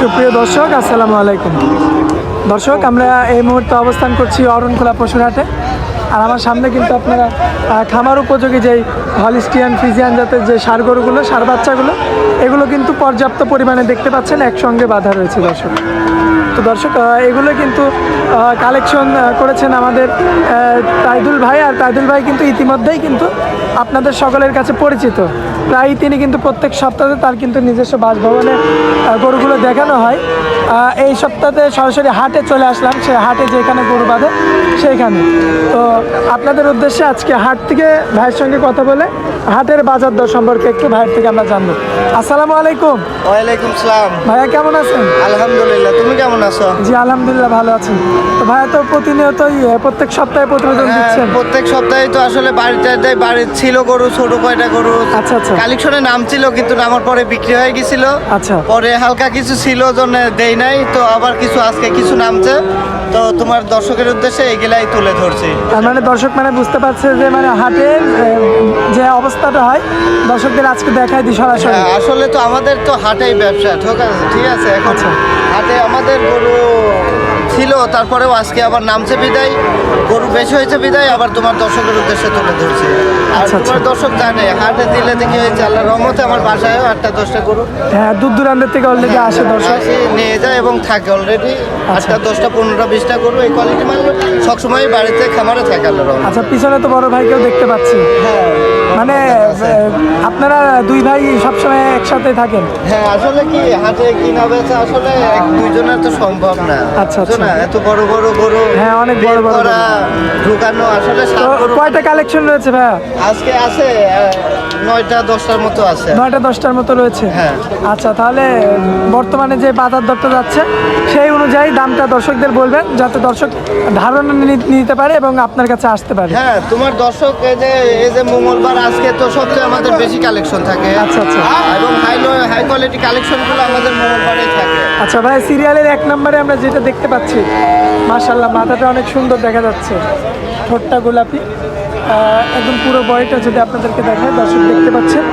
সুপ্রিয় দর্শক, আসসালামু আলাইকুম। দর্শক, আমরা এই মুহূর্তে অবস্থান করছি অরণখোলা পশুরহাটে। আর আমার সামনে কিন্তু আপনারা খামার উপযোগী যেই হলিস্টিয়ান, ফিজিয়ান জাতের যে সার গরুগুলো, সার বাচ্চাগুলো, এগুলো কিন্তু পর্যাপ্ত পরিমাণে দেখতে পাচ্ছেন, একসঙ্গে বাঁধা রয়েছে দর্শক। তো দর্শক এগুলো কিন্তু কালেকশন করেছেন আমাদের তাইদুল ভাই। আর তাইদুল ভাই কিন্তু ইতিমধ্যেই কিন্তু আপনাদের সকলের কাছে পরিচিত। প্রায় তিনি কিন্তু প্রত্যেক সপ্তাহে তার কিন্তু নিজস্ব বাসভবনে গরুগুলো দেখানো হয়। এই সপ্তাহে সরাসরি হাটে চলে আসলাম সে হাটে যেখানে গরু বাঁধে সেইখানে। তো আপনাদের উদ্দেশ্যে আজকে হাট থেকে ভাইয়ের সঙ্গে কথা বলে হাটের বাজার দর সম্পর্কে একটু ভাইয়ের থেকে আমরা জানব। আসসালামু আলাইকুম। ওয়ালাইকুম সালাম। ভাইয়া কেমন আছেন? আলহামদুলিল্লাহ তুমি কেমন আছো? জি আলহামদুলিল্লাহ ভালো আছি। তো ভাইয়া তো প্রতিনিয়তই প্রত্যেক সপ্তাহে প্রতিবেদন হ্যাঁ, দিচ্ছেন। প্রত্যেক সপ্তাহে তো আসলে বাড়িতে দেয় বাড়ি ছিল গরু ছোট কয়টা গরু আচ্ছা, আচ্ছা। কালেকশনে নাম ছিল কিন্তু নামার পরে বিক্রি হয়ে গেছিল আচ্ছা। পরে হালকা কিছু ছিল জন্য দেই নাই তো আবার কিছু আজকে কিছু নামছে তো তোমার দর্শকের উদ্দেশ্যে এগুলাই তুলে ধরছি তার মানে দর্শক মানে বুঝতে পারছে যে মানে হাটের যে অবস্থাটা হয় দর্শকদের আজকে দেখাই দিই সরাসরি হ্যাঁ, আসলে তো আমাদের তো হাটেই ব্যবসা ঠিক আছে ঠিক আছে এখন আচ্ছা। হাটে আমাদের গরু ছিল তারপরেও আজকে আবার নামছে বিদায় গরু বেশি হয়েছে বিদায় আবার তোমার দর্শকের উদ্দেশ্যে তুলে ধরছে। আর আচ্ছা, তোমার আচ্ছা। দর্শক জানে হাটে দিলে দেখি হয়েছে আল্লাহ রহমতে আমার বাসায় আটটা দশটা গরু। হ্যাঁ দূর দূরান্তের থেকে অলরেডি আসে দর্শক। আসে, নিয়ে যায় এবং থাকে অলরেডি আচ্ছা। আটটা দশটা পনেরোটা বিশটা গরু এই কোয়ালিটি মাল সবসময় বাড়িতে খামারে থাকে আল্লাহ আচ্ছা পিছনে তো বড় ভাইকেও দেখতে পাচ্ছি। মানে আপনারা দুই ভাই সবসময় একসাথে থাকেন? হ্যাঁ আসলে কি হাটে কিনা বেচা আসলে এক দুইজনের তো সম্ভব না। আচ্ছা, আচ্ছা। না? এত বড় বড় গরু হ্যাঁ, অনেক বড় বড় ঢুকানো আসলে কয়টা কালেকশন রয়েছে ভাই আজকে আছে নয়টা দশটার মতো আছে। নয়টা দশটার মতো রয়েছে? হ্যাঁ। আচ্ছা তাহলে বর্তমানে যে বাজার দরটা যাচ্ছে সেই অনুযায়ী দামটা দর্শকদের বলবেন যাতে দর্শক ধারণা নিতে পারে এবং আপনার কাছে আসতে পারে। হ্যাঁ তোমার দর্শক এই যে এই যে মঙ্গলবার আজকে তো সবচেয়ে আমাদের বেশি কালেকশন থাকে। আচ্ছা, আচ্ছা। এবং হাই হাই কোয়ালিটি কালেকশনগুলো আমাদের মঙ্গলবারেই থাকে। আচ্ছা ভাই সিরিয়ালের এক নম্বরে আমরা যেটা দেখতে পাচ্ছি মাশাল্লাহ মাথাটা অনেক সুন্দর দেখা যাচ্ছে। ঠোঁটটা গোলাপি। একদম পুরো বডিটা যদি আপনাদেরকে দেখায় দর্শক দেখতে পাচ্ছেন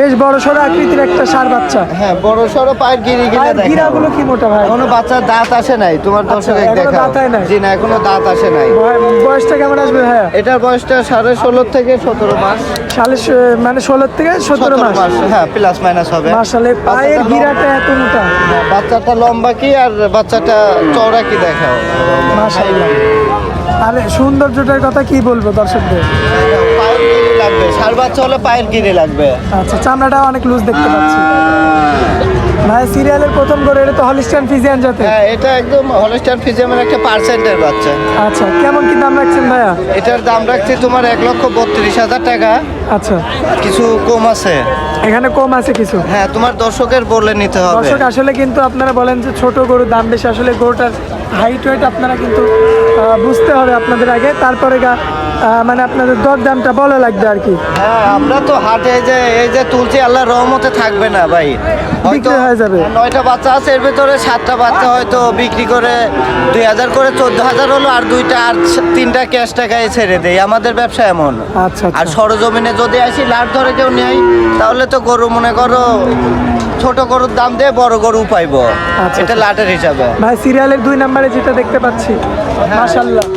বেশ বড় সড়ো আকৃতির একটা সার বাচ্চা। হ্যাঁ বড় সড়ো পায়ের গিরি গিরে দেখো গিরাগুলো কি মোটা ভাই? এখনও বাচ্চার দাঁত আসে নাই তোমার দর্শক এখনও দেখা দাঁত হয় নাই? জি না এখনও দাঁত আসে নাই। বয়সটা কেমন আসবে ভাইয়া? এটার বয়সটা সাড়ে ষোলো থেকে সতেরো মাস। সালে মানে ষোলো থেকে সতেরো মাস। হ্যাঁ প্লাস মাইনাস হবে। মাসালে পায়ের বাচ্চাটা গিরাটা এত মোটা। বাচ্চাটা লম্বা কি আর বাচ্চাটা চওড়া কি দেখাও? মাশাল্লাহ আরে সৌন্দর্যটার কথা কি বলব দর্শকদের? লাগবে। সার বাচ্চা হলে পায়ের গিরি লাগবে। আচ্ছা চামড়াটা অনেক লুজ দেখতে পাচ্ছি। ভাই সিরিয়ালের প্রথম করে এটা তো হলিস্টান ফিজিয়ান জাতে। হ্যাঁ এটা একদম হলস্টার ফিজিয়ামের একটা পার্সেন্টের বাচ্চা। আচ্ছা কেমন কি দাম রাখছেন ভাইয়া? এটার দাম রাখছি তোমার এক লক্ষ বত্রিশ হাজার টাকা। আচ্ছা। কিছু কম আছে। এখানে কম আছে কিছু? হ্যাঁ তোমার দর্শকের বলে নিতে হবে। দর্শক আসলে কিন্তু আপনারা বলেন যে ছোট গরুর দাম বেশি আসলে গরুটার হাইট ওয়েট আপনারা কিন্তু বুঝতে হবে আপনাদের আগে। তারপরে গা মানে আপনাদের দর দামটা বলা লাগবে আর কি। হ্যাঁ আমরা তো হাটে এই যে এই যে তুলছি আল্লাহ রহমতে থাকবে না ভাই। হয়তো বিক্রি হয়ে যাবে। নয়টা বাচ্চা আছে এর ভিতরে সাতটা বাচ্চা হয়তো বিক্রি করে দুই হাজার করে চোদ্দ হাজার হলো আর দুইটা আর তিনটা ক্যাশ টাকায় ছেড়ে দেয়। আমাদের ব্যবসা এমন। আচ্ছা আর আচ্ছা সরজমিনে যদি আসি লাট ধরে কেউ নেই তাহলে তো গরু মনে করো ছোট গরুর দাম দিয়ে বড় গরু পাইবো। আচ্ছা, এটা আচ্ছা। লাটের হিসাবে। ভাই সিরিয়ালের দুই নম্বরে যেটা দেখতে পাচ্ছি মাশাল্লাহ আহ,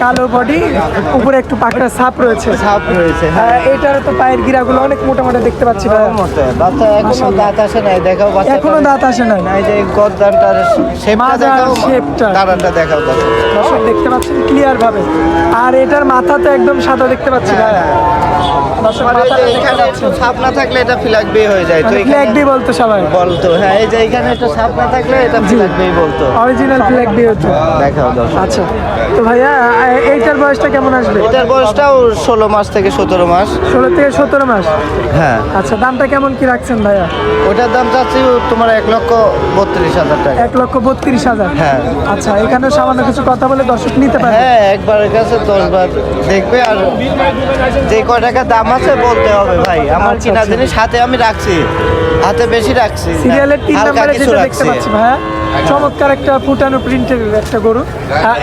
কালো বডি উপরে একটু পাকড়া ছাপ রয়েছে। ছাপ রয়েছে আহ, এটার তো পায়ের গিরাগুলো অনেক মোটামুটি মোটা দেখতে পাচ্ছি বাচ্চা এখনও। দাঁত আসে নাই দেখাও বাচ্চা এখনও দাঁত আসে নাই। এই যে গদ্দানটার শেপটা দেখাও শেপটা। দাঁড়ানটা দেখাও দেখো দর্শক দেখতে পাচ্ছেন ক্লিয়ার ভাবে। আর এটার মাথা তো একদম সাদা দেখতে পাচ্ছি ভাই এখানে একটু ছাপ না থাকলে এটা ফ্ল্যাগ বে হয়ে যায় তো মানে এখানে ফ্ল্যাগ বি বলতো সবাই। বলতো হ্যাঁ এই যে এখানে একটু ছাপ না থাকলে এটা ফ্ল্যাগ বে বলতো। অরিজিনাল ফ্ল্যাগ বি হতো দেখাও দর্শক। আচ্ছা তো ভাইয়া এইটার বয়সটা কেমন আসবে? এটার বয়সটাও ষোলো মাস থেকে সতেরো মাস। ষোলো থেকে সতেরো মাস? হ্যাঁ। আচ্ছা দামটা কেমন কি রাখছেন ভাইয়া? ওটার দাম চাচ্ছি তোমার এক লক্ষ বত্রিশ হাজার টাকা। এক লক্ষ বত্রিশ হাজার? হ্যাঁ। আচ্ছা এখানে সামান্য কিছু কথা বলে দর্শক নিতে পারে হ্যাঁ একবারের কাছে দশবার দেখবে আর যে কয় টাকা দাম আছে বলতে হবে ভাই আমার আচ্ছা, কিনা আচ্ছা। জিনিস হাতে আমি রাখছি হাতে বেশি রাখছি। সিরিয়ালের তিন নম্বরে যেটা দেখতে পাচ্ছি ভাইয়া চমৎকার একটা ফুটানো প্রিন্টের একটা গরু।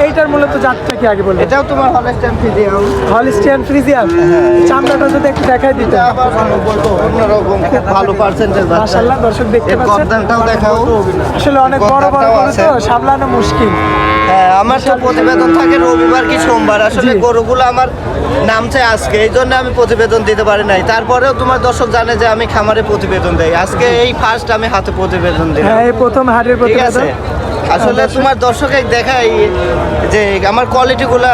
এইটার মূলত জাতটা কি আগে বলবেন? এটাও তোমার হলস্টাইন ফিজিয়াম হলিস্টিয়ান ফ্রিজিয়ান চামড়াটা যদি একটু দেখাই দিতে। আবার অন্যরকম খুব ভালো পার্সেন্টেজ বাচ্চা। মাশাল্লাহ দর্শক দেখতে এর পাচ্ছেন? গর্দানটাও দেখাও। আসলে অনেক বড় বড় গরু আছে। তো সামলানো মুশকিল। হ্যাঁ আমার তো প্রতিবেদন থাকে রবিবার কি সোমবার। আসলে গরুগুলো আমার নামছে আজকে এই জন্য আমি প্রতিবেদন দিতে পারি নাই। তারপরেও তোমার দর্শক জানে যে আমি খামারে প্রতিবেদন দেই। আজকে এই ফার্স্ট আমি হাতে প্রতিবেদন দিই হ্যাঁ এই প্রথম হাটের প্রতিবেদন আছে? আসলে তোমার দর্শকে দেখাই যে আমার কোয়ালিটি গুলা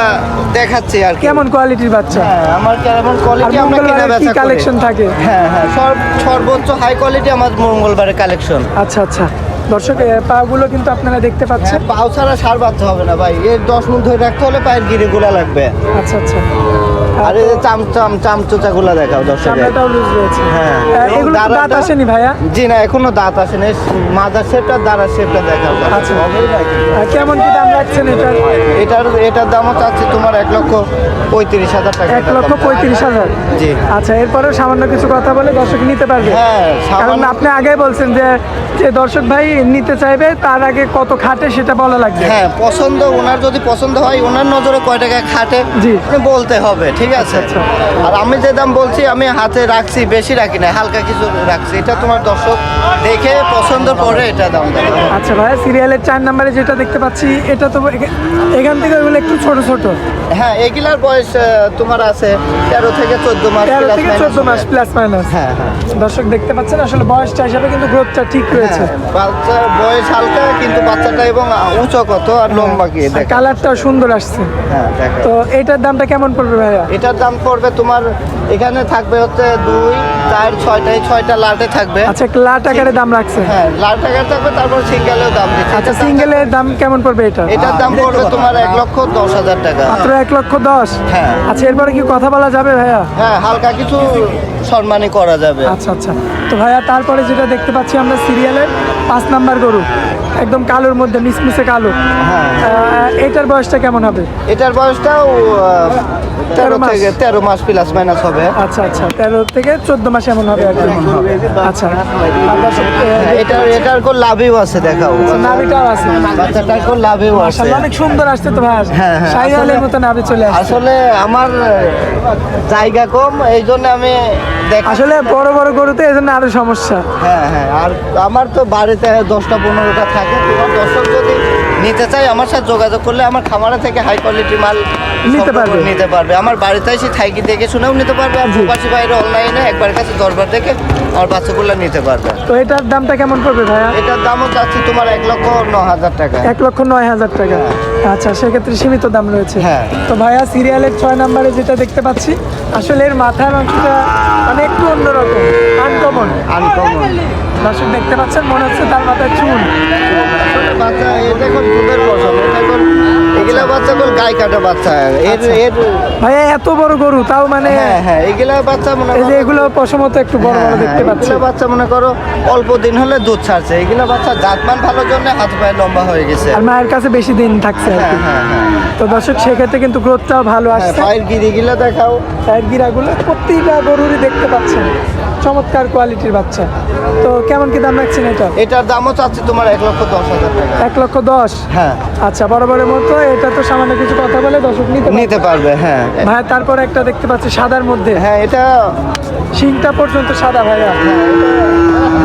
দেখাচ্ছি আর কেমন কোয়ালিটির বাচ্চা? হ্যাঁ আমার কেমন কোয়ালিটি আমরা কিনা বেচা কালেকশন থাকে? হ্যাঁ হ্যাঁ সর্বোচ্চ হাই কোয়ালিটি আমার মঙ্গলবারে কালেকশন আচ্ছা আচ্ছা। দর্শক পাগুলো কিন্তু আপনারা দেখতে পাচ্ছেন। পাও ছাড়া সার বাঁধতে হবে না ভাই। এর দশ মিনিট ধরে রাখতে হলে পায়ের গিরিগুলা লাগবে। আচ্ছা আচ্ছা। আর যে চাম চাম চামচোচা গুলা দেখাও দর্শকের। চামড়াটাও লুজ রয়েছে। হ্যাঁ, এগুলো দাঁত আসেনি ভাইয়া? জি না এখনও দাঁত আসেনি। মাদার শেপটা দাঁড়ার শেপটা দেখাও দর্শক। আচ্ছা। কেমন কি দাম রাখছেন এটার? এটার এটার দামও চাচ্ছি তোমার এক লক্ষ পঁয়ত্রিশ হাজার টাকা এক লক্ষ পঁয়ত্রিশ হাজার? জি। আচ্ছা এরপরেও সামান্য কিছু কথা বলে দর্শক নিতে পারবে। হ্যাঁ, কারণ আপনি আগে বলছেন যে যে দর্শক ভাই নিতে চাইবে তার আগে কত খাটে সেটা বলা লাগবে। হ্যাঁ পছন্দ ওনার যদি পছন্দ হয় ওনার নজরে কয় টাকা খাটে জি। বলতে হবে ঠিক আছে? আচ্ছা, আর আমি যে দাম বলছি আমি হাতে রাখছি বেশি রাখি না হালকা কিছু রাখছি। এটা তোমার দর্শক দেখে পছন্দ করে এটা দাম দেবে। আচ্ছা ভাই সিরিয়ালের চার নাম্বারে যেটা দেখতে পাচ্ছি এটা তো এখান থেকে ওগুলো একটু ছোট ছোট। হ্যাঁ এগুলার বয়স তোমার আছে তেরো থেকে চোদ্দ মাস তেরো থেকে চোদ্দ মাস প্লাস মাইনাস হ্যাঁ হ্যাঁ। দর্শক দেখতে পাচ্ছেন আসলে বয়সটা হিসাবে কিন্তু গ্রোথটা ঠিক রয়েছে। হ্যাঁ, বাচ্চা বয়স হালকা কিন্তু বাচ্চাটা এবং উঁচু কত আর লম্বা কি দেখ। কালারটাও সুন্দর আসছে। হ্যাঁ দেখো। তো এইটার দামটা কেমন পড়বে ভাইয়া? এটার দাম পড়বে তোমার এখানে থাকবে হচ্ছে দুই চার ছয়টা এই ছয়টা লাটে থাকবে। আচ্ছা লাট আকারে দাম রাখছে। হ্যাঁ লাল টাকার থাকবে তারপর সিঙ্গেলেও দাম দিচ্ছে। আচ্ছা সিঙ্গেলের দাম কেমন পড়বে এটা? এটার দাম পড়বে তোমার এক লক্ষ দশ হাজার টাকা। মাত্র এক লক্ষ দশ? হ্যাঁ। আচ্ছা এরপরে কি কথা বলা যাবে ভাইয়া? হ্যাঁ হালকা কিছু সম্মানই করা যাবে। আচ্ছা আচ্ছা। তো ভাইয়া তারপরে যেটা দেখতে পাচ্ছি আমরা সিরিয়ালের পাঁচ নাম্বার গরু একদম কালোর মধ্যে মিসমিসে কালো। হ্যাঁ। এটার বয়সটা কেমন হবে? এটার বয়সটাও তেরো। থেকে তেরো মাস প্লাস মাইনাস হবে। আচ্ছা আচ্ছা তেরো থেকে চোদ্দ মাস এমন হবে আর আচ্ছা এটার কোন লাভও আছে দেখাও। আচ্ছা, নাভিটাও আছে। বাচ্চাটার কোন লাভও আছে। অনেক সুন্দর আসছে তো ভাই। হ্যাঁ, হ্যাঁ। মতো নাভি চলে আসলে আমার জায়গা কম এই জন্য আমি আসলে বড় বড় গরুতে এই জন্য আরও সমস্যা। হ্যাঁ হ্যাঁ আর আমার তো বাড়িতে দশটা পনেরোটা থাকে তোমার দর্শক যদি নিতে চাই আমার সাথে যোগাযোগ করলে আমার খামারে থেকে হাই কোয়ালিটি মাল নিতে পারবে। নিতে পারবে। আমার বাড়িতে এসে থাইকি দেখে শুনেও নিতে পারবে আর। প্রবাসী বাইরে অনলাইনে একবার কাছে দরবার দেখে আমার বাচ্চাগুলো নিতে পারবে। তো এটার দামটা কেমন পড়বে ভাইয়া? এটার দামও চাচ্ছি তোমার এক লক্ষ ন হাজার টাকা। এক লক্ষ নয় হাজার টাকা আচ্ছা সেক্ষেত্রে সীমিত দাম রয়েছে। হ্যাঁ। তো ভাইয়া সিরিয়ালের ছয় নাম্বারে যেটা দেখতে পাচ্ছি আসলে এর মাথার অংশটা মানে একটু অন্যরকম আনকমন আনকমন দর্শক দেখতে পাচ্ছেন, মনে হচ্ছে তার মাথায় চুল। বাচ্চা, এটা এখন দুধের ফসল, এটা এখন এগুলা বাচ্চা কাটা বাচ্চা। এর এর ভাইয়া এত বড় গরু তাও মানে হ্যাঁ হ্যাঁ এগুলা বাচ্চা মনে এই যে করো- এগুলো পশমত একটু বড় বড় হ্যাঁ, দেখতে হ্যাঁ, পাচ্ছি। এগুলা বাচ্চা মনে করো অল্প দিন হলে দুধ ছাড়ছে। এগুলা বাচ্চা জাতমান ভালোর জন্য হাত পায়ে লম্বা হয়ে গেছে। আর মায়ের কাছে বেশি দিন থাকছে হ্যাঁ হ্যাঁ হ্যাঁ। তো দর্শক সেক্ষেত্রে কিন্তু গ্রোথটাও ভালো আসছে। পায়ের গিরিগুলা দেখাও। টায়ার গিরাগুলো প্রত্যেকটা গরুরই দেখতে পাচ্ছেন। চমৎকার কোয়ালিটির বাচ্চা। তো কেমন কি দাম রাখছেন এটা? এটার দামও চাচ্ছে তোমার এক লক্ষ দশ হাজার টাকা। এক লক্ষ দশ? হ্যাঁ। আচ্ছা বরাবরের মতো এটা তো সামান্য কিছু কথা বলে দর্শক নিতে পারবে। নিতে পারবে হ্যাঁ। ভাই তারপরে একটা দেখতে পাচ্ছি সাদার মধ্যে। হ্যাঁ এটা শিংটা পর্যন্ত সাদা ভাইয়া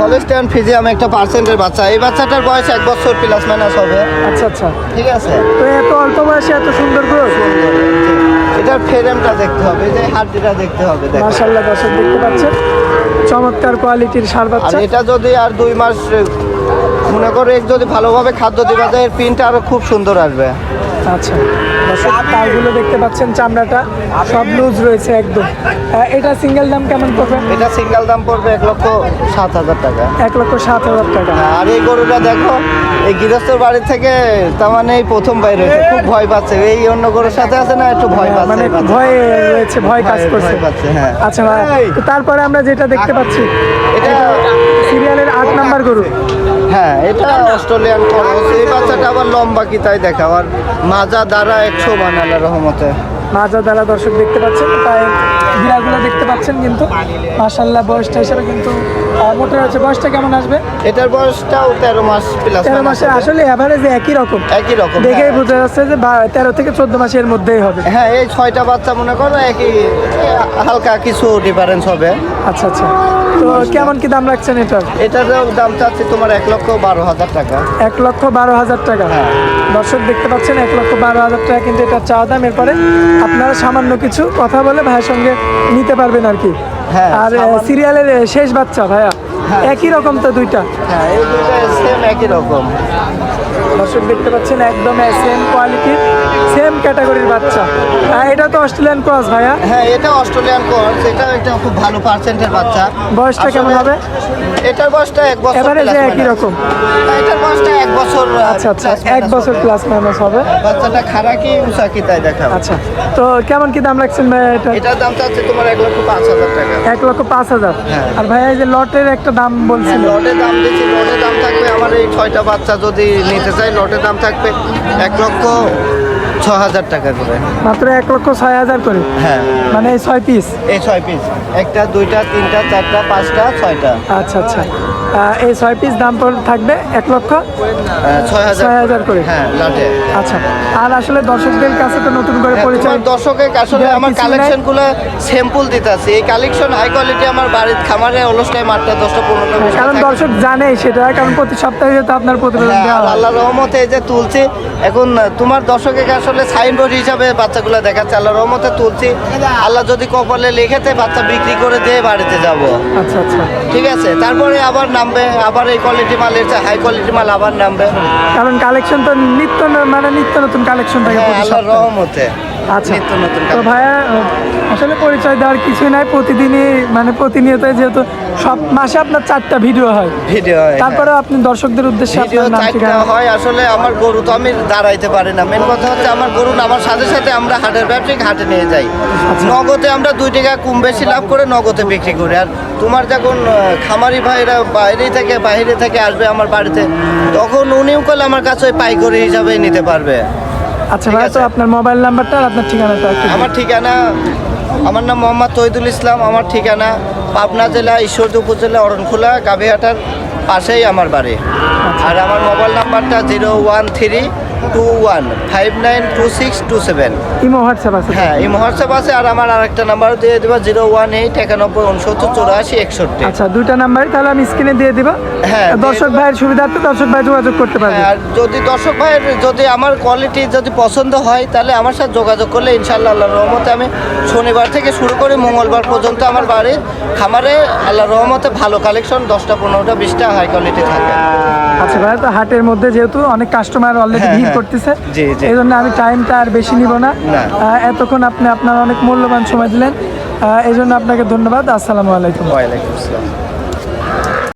হলস্টাইন ফিজিয়াম একটা পার্সেন্টের বাচ্চা। এই বাচ্চাটার বয়স এক বছর প্লাস মাইনাস হবে। আচ্ছা আচ্ছা। ঠিক আছে? তো এত অল্প বয়সে এত সুন্দর গ্রোথ এটার ফ্রেমটা দেখতে হবে এই যে হাড্ডিটা দেখতে হবে দেখো। মাশাল্লাহ দর্শক দেখতে পাচ্ছেন। চমৎকার কোয়ালিটির সার আর বাচ্চা। এটা যদি আর দুই মাস মনে করো যদি ভালোভাবে খাদ্য দিবা যায় এর প্রিন্টটা আরও খুব সুন্দর আসবে। আচ্ছা। পাগুলো দেখতে পাচ্ছেন চামড়াটা। সব লুজ রয়েছে একদম। এটা সিঙ্গেল দাম কেমন পড়বে? এটা সিঙ্গেল দাম পড়বে এক লক্ষ সাত হাজার টাকা। এক লক্ষ সাত হাজার টাকা। আর এই গরুটা দেখো এই গৃহস্থর বাড়ি থেকে তার মানে এই প্রথম বাইরে হয়েছে। খুব ভয় পাচ্ছে। এই অন্য গরুর সাথে আছে না একটু ভয় পাচ্ছে। মানে ভয় রয়েছে ভয় কাজ করছে। হ্যাঁ। আচ্ছা ভাই তারপরে আমরা যেটা দেখতে পাচ্ছি এটা সিরিয়ালের আট নাম্বার গরু। হ্যাঁ এটা অস্ট্রেলিয়ান করস এই বাচ্চাটা আবার লম্বা কি তাই দেখা আর মাজা দ্বারা একশো মান আল্লাহ রহমতে। মাজা দ্বারা দর্শক দেখতে পাচ্ছেন পায়ের গিরাগুলো দেখতে পাচ্ছেন কিন্তু। মাশাল্লাহ বয়সটা হিসাবে কিন্তু মোটা হচ্ছে বয়সটা কেমন আসবে? এটার বয়সটাও তেরো মাস প্লাস তেরো মাসে আসলে অ্যাভারেজ একই রকম। একই রকম দেখেই হ্যাঁ। বোঝা যাচ্ছে যে তেরো থেকে চোদ্দ মাসের মধ্যেই হবে। হ্যাঁ এই ছয়টা বাচ্চা মনে করো একই হালকা কিছু ডিফারেন্স হবে। আচ্ছা আচ্ছা। তো কেমন কি দাম রাখছেন এটার? এটার দাম চাচ্ছি তোমার এক লক্ষ বারো হাজার টাকা। এক লক্ষ বারো হাজার টাকা। হ্যাঁ। দর্শক দেখতে পাচ্ছেন এক লক্ষ বারো হাজার টাকা কিন্তু এটা চা দাম। এরপরে আপনারা সামান্য কিছু কথা বলে ভাইয়ের সঙ্গে নিতে পারবেন আর কি। হ্যাঁ, আর সিরিয়ালের শেষ বাচ্চা ভাইয়া। হ্যাঁ। একই রকম তো দুইটা? হ্যাঁ এই দুইটা সেম একই রকম। দর্শক দেখতে পাচ্ছেন একদম সেম কোয়ালিটির সেম ক্যাটাগরির বাচ্চা। আর এটা তো অস্ট্রেলিয়ান ক্রস ভাইয়া। হ্যাঁ এটা অস্ট্রেলিয়ান কোর্স এটা একটা খুব ভালো পার্সেন্টের বাচ্চা। বয়সটা কেমন হবে? এটার বয়সটা এক বছর এবারে যে একই রকম। হ্যাঁ, এটার বয়সটা এক বছর আচ্ছা আচ্ছা এক বছর। প্লাস মাইনাস হবে। বাচ্চাটা খারা কি উষা কি তাই দেখাও আচ্ছা তো কেমন কি দাম রাখছেন ভাইয়া এটা? এটার দাম চাচ্ছে তোমার এক লক্ষ পাঁচ হাজার টাকা। এক লক্ষ পাঁচ হাজার। হ্যাঁ। আর ভাইয়া এই যে লটের একটা দাম বলছিল লটের দাম দিচ্ছি লটের দাম থাকবে আমার এই ছয়টা বাচ্চা যদি নিতে চাই লটের দাম থাকবে এক লক্ষ ছ হাজার টাকা করে। মাত্র এক লক্ষ ছয় হাজার করে? হ্যাঁ। মানে এই ছয় পিস এই ছয় পিস একটা দুইটা তিনটা চারটা পাঁচটা ছয়টা। আচ্ছা আচ্ছা। এই ছয় পিস দাম থাকবে এক লক্ষ? ছয় হাজার করে। হ্যাঁ লাটে। আচ্ছা আর আসলে দর্শকদের কাছে তো নতুন করে হ্যাঁ, পরিচয় দর্শকের আসলে আমার কালেকশনগুলো স্যাম্পল দিতেছি এই কালেকশন হাই কোয়ালিটি আমার বাড়ির খামারে অলসটাই মাঠটা দশটা পনেরোটা হ্যাঁ, কারণ দর্শক জানে সেটা কারণ প্রতি সপ্তাহে যেহেতু আপনার প্রতিবেদন দেওয়া আল্লাহ রহমতে এই যে তুলছি এখন তোমার দর্শকের আসলে সাইনবোর্ড হিসাবে বাচ্চাগুলো দেখাচ্ছে আল্লাহ রহমতে তুলছি। আল্লাহ যদি কপালে লিখেতে বাচ্চা বিক্রি করে দিয়ে বাড়িতে যাব। আচ্ছা আচ্ছা। ঠিক আছে তারপরে আবার নামবে আবার এই কোয়ালিটি মাল এর হাই কোয়ালিটি মাল আবার নামবে। কারণ কালেকশন তো নিত্য মানে নিত্য নতুন কালেকশন থাকে হ্যাঁ আল্লাহর রহমতে। আচ্ছা। নিত্য নতুন তো ভাইয়া আসলে পরিচয় দেওয়ার কিছুই নাই। প্রতিদিনই মানে প্রতিনিয়ত যেহেতু সব মাসে আপনার চারটা ভিডিও হয়। ভিডিও হয়, হ্যাঁ। তারপরে আপনি দর্শকদের উদ্দেশ্যে ভিডিও আপনার নাম চারটা ঠিকানা? হয়। আসলে আমার গরু তো আমি দাঁড়াইতে পারি না। মেন কথা হচ্ছে আমার গরু আমার সাথে সাথে আমরা হাটের ব্যবসায়িক হাটে নিয়ে যাই। আচ্ছা। নগদে আমরা দুই টাকা কম বেশি লাভ করে নগদে বিক্রি করি। আর তোমার যখন আহ, খামারি ভাইরা বাইরে থেকে বাইরে থেকে আসবে আমার বাড়িতে তখন উনিও করলে আমার কাছে ওই পাইকারি হিসাবে নিতে পারবে। আচ্ছা ভাই তো আপনার মোবাইল নাম্বারটা আর আপনার ঠিকানাটা আমার ঠিকানা আমার নাম মোহাম্মদ তৈদুল ইসলাম আমার ঠিকানা পাবনা জেলা ঈশ্বরদী উপজেলা অরণখোলা গাভীহাটার পাশেই আমার বাড়ি। আর আমার মোবাইল নাম্বারটা zero one three two one five nine two six two seven imo WhatsApp আছে? হ্যাঁ এই হোয়াটসঅ্যাপ আছে আর আমার আরেকটা নাম্বার দিয়ে দেবো জিরো ওয়ান এইট একানব্বই উনসত্তর চৌরাশি একষট্টি। আচ্ছা দুইটা নাম্বারই তাহলে আমি স্ক্রিনে দিয়ে দিব। হ্যাঁ, দর্শক। ভাইয়ের সুবিধার্থে দর্শক ভাই যোগাযোগ করতে পারবে। আর যদি দর্শক ভাইয়ের যদি আমার কোয়ালিটি যদি পছন্দ হয় তাহলে আমার সাথে যোগাযোগ করলে ইনশাল্লাহ আল্লাহ রহমতে আমি শনিবার থেকে শুরু করে মঙ্গলবার পর্যন্ত আমার বাড়ির খামারে আল্লাহ রহমতে ভালো কালেকশন দশটা পনেরোটা বিশটা হাই কোয়ালিটি থাকে। আচ্ছা ভাই তো হাটের মধ্যে যেহেতু অনেক কাস্টমার অলরেডি হ্যাঁ, ভিড় হ্যাঁ। করতেছে। জি, জি। এই জন্য আমি টাইমটা আর বেশি নিব না। না। এতক্ষণ আপনি আপনার অনেক মূল্যবান সময় দিলেন। এই জন্য আপনাকে ধন্যবাদ। আসসালামু আলাইকুম। ওয়ালাইকুম আসসালাম।